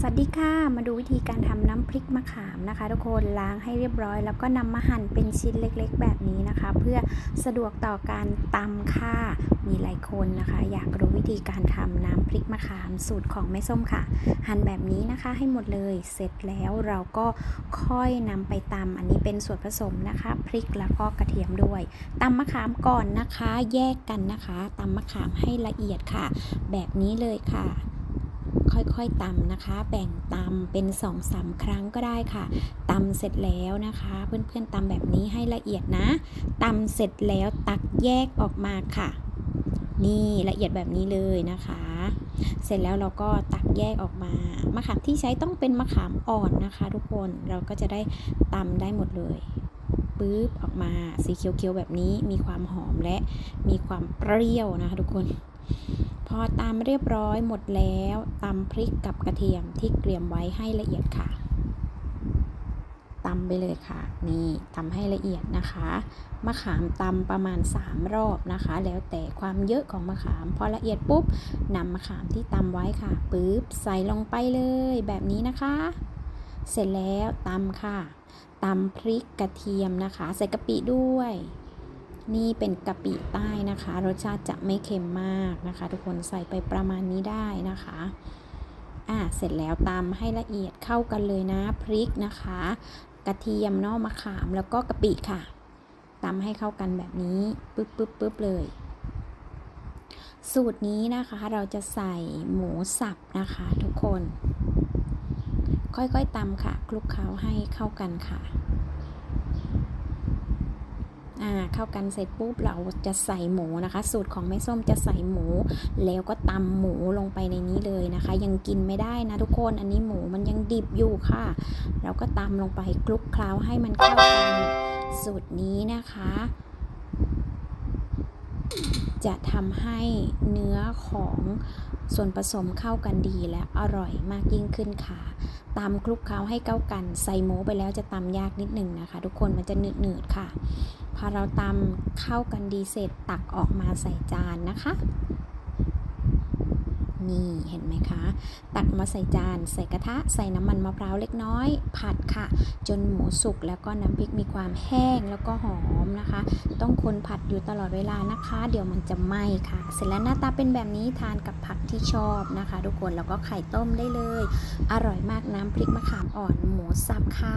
สวัสดีค่ะ มาดูวิธีการทำน้ำพริกมะขามนะคะ ทุกคนล้างให้เรียบร้อย แล้วก็นำมาหั่นเป็นชิ้นเล็กๆ แบบนี้นะคะ เพื่อสะดวกต่อการตำค่ะ มีหลายคนนะคะ อยากรู้วิธีการทำน้ำพริกมะขามสูตรของแม่ส้มค่ะ หั่นแบบนี้นะคะให้หมดเลยเสร็จแล้วเราก็ค่อยนำไปตำอันนี้เป็นส่วนผสมนะคะพริกแล้วก็กระเทียมด้วยตำมะขามก่อนนะคะ แยกกันนะคะตำมะขามให้ละเอียดค่ะ แบบนี้เลยค่ะ ค่อยๆตำนะคะ แบ่งตำเป็น2อสาครั้งก็ได้ค่ะตำเสร็จแล้วนะคะ เพื่อนๆตำแบบนี้ให้ละเอียดนะตำเสร็จแล้วตักแยกออกมาค่ะ นี่ละเอียดแบบนี้เลยนะคะ เสร็จแล้วเราก็ตักแยกออกมามะขามที่ใช้ต้องเป็นมะขามอ่อนนะคะ ทุกคนเราก็จะได้ตำได้หมดเลยปึ๊บออกมาสีเขียวๆแบบนี้มีความหอมและมีความเปรี้ยวนะคะ ทุกคน พอตามเรียบร้อยหมดแล้วตำพริกกับกระเทียมที่เตรียมไว้ให้ละเอียดค่ะตำไปเลยค่ะ นี่ตำให้ละเอียดนะคะมะขามตำประมาณ 3 รอบนะคะ แล้วแต่ความเยอะของมะขาม พอละเอียดปุ๊บนำมะขามที่ตำไว้ค่ะปึ๊บใส่ลงไปเลยแบบนี้นะคะ เสร็จแล้วตำค่ะตำพริกกระเทียมนะคะ ใส่กะปิด้วย นี่เป็นกะปิใต้นะคะ รสชาติจะไม่เค็มมากนะคะ ทุกคนใส่ไปประมาณนี้ได้นะคะอะเสร็จแล้วตำให้ละเอียดเข้ากันเลยนะพริกนะคะ กระเทียมนาะมะขามแล้วก็กะปิค่ะตำให้เข้ากันแบบนี้ปึ๊บปึ๊บปึ๊บเลย สูตรนี้นะคะเราจะใส่หมูสับนะคะ ทุกคน ค่อยๆตำค่ะคลุกเคล้าให้เข้ากันค่ะ อ่าเข้ากันเสร็จปุ๊บเราจะใส่หมูนะคะ สูตรของแม่ส้มจะใส่หมู แล้วก็ตำหมูลงไปในนี้เลยนะคะ ยังกินไม่ได้นะทุกคนอันนี้หมูมันยังดิบอยู่ค่ะ เราก็ตำลงไปคลุกเคล้าให้มันเข้ากันสูตรนี้นะคะ จะทำให้เนื้อของส่วนผสมเข้ากันดีและอร่อยมากยิ่งขึ้นค่ะตำคลุกเคล้าให้เข้ากัน ใส่หมูไปแล้วจะตำยากนิดหนึ่งนะคะ ทุกคนมันจะหนืดๆค่ะ พอเราตำเข้ากันดีเสร็จตักออกมาใส่จานนะคะ นี่เห็นไหมคะ ตักมาใส่จาน ใส่กระทะ ใส่น้ำมันมะพร้าวเล็กน้อย ผัดค่ะ จนหมูสุกแล้วก็น้ำพริกมีความแห้งแล้วก็หอมนะคะ ต้องคนผัดอยู่ตลอดเวลานะคะ เดี๋ยวมันจะไหม้ค่ะ เสร็จแล้วหน้าตาเป็นแบบนี้ทานกับผักที่ชอบนะคะ ทุกคนแล้วก็ไข่ต้มได้เลย อร่อยมากน้ำพริกมะขามอ่อนหมูสับค่ะ